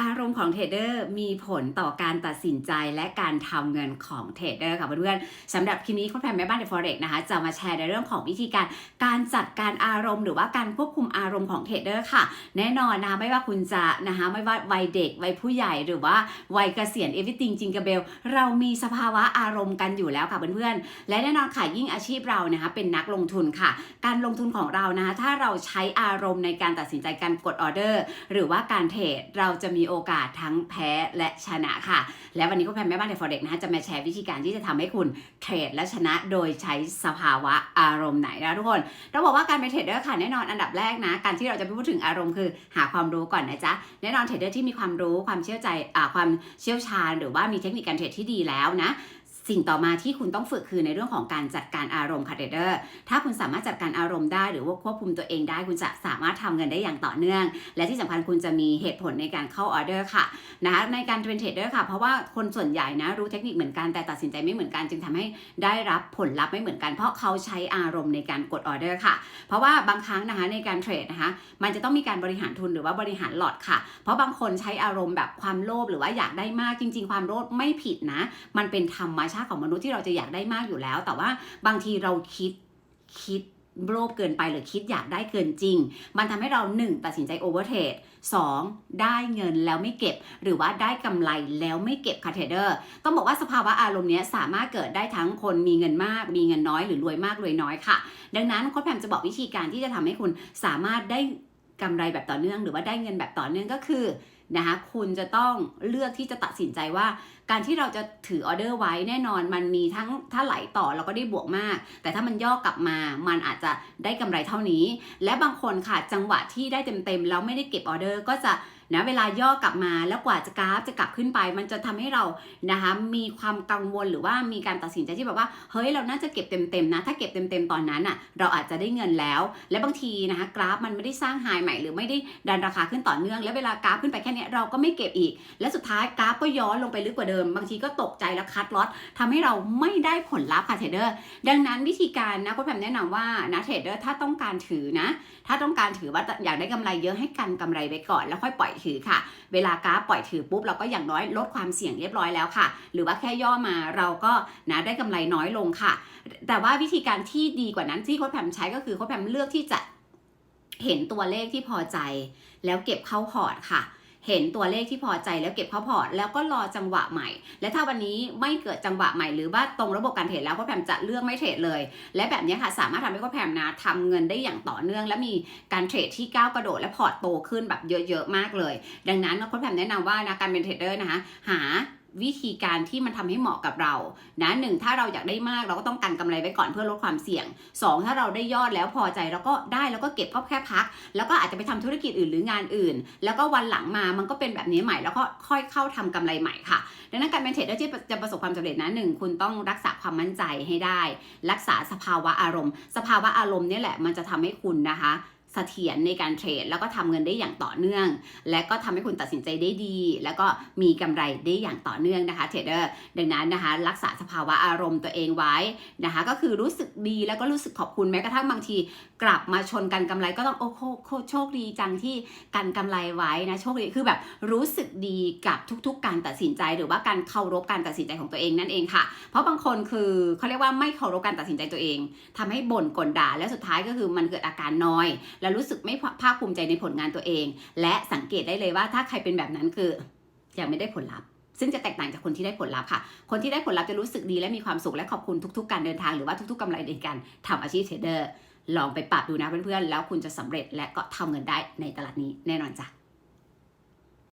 อารมณ์ของเทรดเดอร์มีผลต่อการตัดสินใจและการทำเงินของเทรดเดอร์ค่ะเพื่อนๆสำหรับคลิปนี้คุณแพมแม่บ้านเดฟอเร็กนะคะจะมาแชร์ในเรื่องของวิธีการการจัดการอารมณ์หรือว่าการควบคุมอารมณ์ของเทรดเดอร์ค่ะ แน่นอนนะคะไม่ว่าคุณจะนะคะไม่ว่าวัยเด็กวัยผู้ใหญ่หรือว่าวัยเกษียณเอวิติงจิงกระเบลเรามีสภาวะอารมณ์กันอยู่แล้วค่ะเพื่อนๆและแน่นอนค่ะยิ่งอาชีพเรานะคะเป็นนักลงทุนค่ะ การลงทุนของเรานะคะถ้าเราใช้อารมณ์ในการตัดสินใจการกดออเดอร์ หรือว่าการเทรดเราจะมีีโอกาสทั้งแพ้และชนะค่ะ และวันนี้ก็แพนแม่บ้านใน Forex นะคะจะมาแชร์วิธีการที่จะทำให้คุณเทรดและชนะโดยใช้สภาวะอารมณ์ไหนนะทุกคนเราบอกว่าการเป็นเทรดเดอร์ค่ะแน่นอนอันดับแรกนะการที่เราจะไปพูดถึงอารมณ์คือหาความรู้ก่อนนะจ๊ะแน่นอนเทรดเดอร์ที่มีความรู้ความเชี่ยวใจอความเชี่ยวชาญ หรือว่ามีเทคนิคการเทรดที่ดีแล้วนะ สิ่งต่อมาที่คุณต้องฝึกคือในเรื่องของการจัดการอารมณ์ค่ะเดเดอร์ถ้าคุณสามารถจัดการอารมณ์ได้หรือว่าควบคุมตัวเองได้ คุณจะสามารถทำเงินได้อย่างต่อเนื่อง และที่สำคัญคุณจะมีเหตุผลในการเข้าออเดอร์ค่ะนะคะในการเป็นเทรดเดอร์ค่ะ เพราะว่าคนส่วนใหญ่นะรู้เทคนิคเหมือนกันแต่ตัดสินใจไม่เหมือนกัน จึงทำให้ได้รับผลลัพธ์ไม่เหมือนกัน เพราะเขาใช้อารมณ์ในการกดออเดอร์ค่ะ เพราะว่าบางครั้งนะคะในการเทรดนะคะมันจะต้องมีการบริหารทุนหรือว่าบริหารหลอดค่ะ เพราะบางคนใช้อารมณ์แบบความโลภหรือว่าอยากได้มากจริง ๆ ความโลภไม่ผิดนะ มันเป็นธรรมชาติของมนุษย์ที่เราจะอยากได้มากอยู่แล้ว แต่ว่าบางทีเราคิดคิดโลภเกินไปหรือคิดอยากได้เกินจริง มันทำให้เรา 1 ตัดสินใจโอเวอร์เทรด 2. ได้เงินแล้วไม่เก็บ หรือว่าได้กำไรแล้วไม่เก็บค่ะเทรดเดอร์ ต้องบอกว่าสภาวะอารมณ์นี้สามารถเกิดได้ทั้งคนมีเงินมาก มีเงินน้อยหรือรวยมากรวยน้อยค่ะ ดังนั้นโค้ชแพมจะบอกวิธีการที่จะทำให้คุณสามารถได้ กำไรแบบต่อเนื่องหรือว่าได้เงินแบบต่อเนื่องก็คือนะคะคุณจะต้องเลือกที่จะตัดสินใจว่า การที่เราจะถือออเดอร์ไว้แน่นอนมันมีทั้งถ้าไหลต่อเราก็ได้บวกมาก แต่ถ้ามันย่อกลับมามันอาจจะได้กำไรเท่านี้ และบางคนค่ะจังหวะที่ได้เต็มๆแล้วไม่ได้เก็บออเดอร์ก็จะ นะเวลาย่อกลับมาแล้วกว่าจะกราฟจะกลับขึ้นไป มันจะทำให้เรานะคะมีความกังวลหรือว่ามีการตัดสินใจที่แบบว่าเฮ้ยเราน่าจะเก็บเต็มๆนะ ถ้าเก็บเต็มๆตอนนั้นอะเราอาจจะได้เงินแล้ว และบางทีนะคะกราฟมันไม่ได้สร้างไฮใหม่หรือไม่ได้ดันราคาขึ้นต่อเนื่อง แล้วเวลากราฟขึ้นไปแค่นี้เราก็ไม่เก็บอีก และสุดท้ายกราฟก็ย้อนลงไปลึกกว่าเดิม บางทีก็ตกใจแล้วคัดลอตทำให้เราไม่ได้ผลลัพธ์ค่ะเทรดเดอร์ดังนั้นวิธีการนะก็แพมแนะนำว่านะเทรดเดอร์ถ้าต้องการถือนะ ถ้าต้องการถือว่าอยากได้กำไรเยอะให้กันกำไรไว้ก่อนแล้วค่อยปล่อยถือค่ะ เวลากราฟปล่อยถือปุ๊บเราก็อย่างน้อยลดความเสี่ยงเรียบร้อยแล้วค่ะ หรือว่าแค่ย่อมาเราก็นะได้กำไรน้อยลงค่ะ แต่ว่าวิธีการที่ดีกว่านั้นที่โค้ชแพมใช้ก็คือโค้ชแพมเลือกที่จะเห็นตัวเลขที่พอใจ แล้วเก็บเข้าพอร์ตค่ะ เห็นตัวเลขที่พอใจแล้วเก็บเข้าพอร์ตแล้วก็รอจังหวะใหม่ และถ้าวันนี้ไม่เกิดจังหวะใหม่หรือว่าตรงระบบการเทรดแล้วโคแพมจะเลือกไม่เทรดเลย และแบบนี้ค่ะสามารถทำให้โคแพมนะทำเงินได้อย่างต่อเนื่อง และมีการเทรดที่ก้าวกระโดดและพอร์ตโตขึ้นแบบเยอะๆมากเลย ดังนั้นโคแพมแนะนำว่านะการเป็นเทรดเดอร์นะคะหา วิธีการที่มันทำให้เหมาะกับเรานะหนึ่งถ้าเราอยากได้มากเราก็ต้องกันกำไรไว้ก่อนเพื่อลดความเสี่ยง 2 ถ้าเราได้ยอดแล้วพอใจเราก็ได้แล้วก็เก็บก็แค่พัก แล้วก็อาจจะไปทำธุรกิจอื่นหรืองานอื่น แล้วก็วันหลังมามันก็เป็นแบบนี้ใหม่แล้วก็ค่อยเข้าทำกำไรใหม่ค่ะ ดังนั้นการเป็นเทรดเดอร์ที่จะประสบความสำเร็จนะหนึ่งคุณต้องรักษาความมั่นใจให้ได้ รักษาสภาวะอารมณ์ สภาวะอารมณ์นี่แหละมันจะทำให้คุณนะคะ สถียรในการเทรด แล้วก็ทำเงินได้อย่างต่อเนื่อง และก็ทำให้คุณตัดสินใจได้ดี แล้วก็มีกำไรได้อย่างต่อเนื่องนะคะเทรดเดอร์ดังนั้นนะคะ รักษาสภาวะอารมณ์ตัวเองไว้นะคะ ก็คือรู้สึกดีแล้วก็รู้สึกขอบคุณแม้กระทั่งบางที กลับมาชนกันกำไรก็ต้องโอ้โหโคโชคดีจังที่กันกำไรไว้นะโชคดีคือแบบรู้สึกดีกับทุก ๆ การตัดสินใจหรือว่าการเคารพการตัดสินใจของตัวเองนั่นเองค่ะ เพราะบางคนคือเขาเรียกว่าไม่เคารพการตัดสินใจตัวเองทำให้บ่นกลด่าและสุดท้ายก็คือมันเกิดอาการนอยแล้วรู้สึกไม่ภาคภูมิใจในผลงานตัวเอง และสังเกตได้เลยว่าถ้าใครเป็นแบบนั้นคือยังไม่ได้ผลลัพธ์ซึ่งจะแตกต่างจากคนที่ได้ผลลัพธ์ค่ะ คนที่ได้ผลลัพธ์จะรู้สึกดีและมีความสุขและขอบคุณทุก ๆ การเดินทางหรือว่าทุกๆกำไรในการทำอาชีพเทรดเดอร์ลองไปปรับดูนะเพื่อนๆแล้วคุณจะสำเร็จและก็ทำเงินได้ในตลาดนี้แน่นอนจ้ะ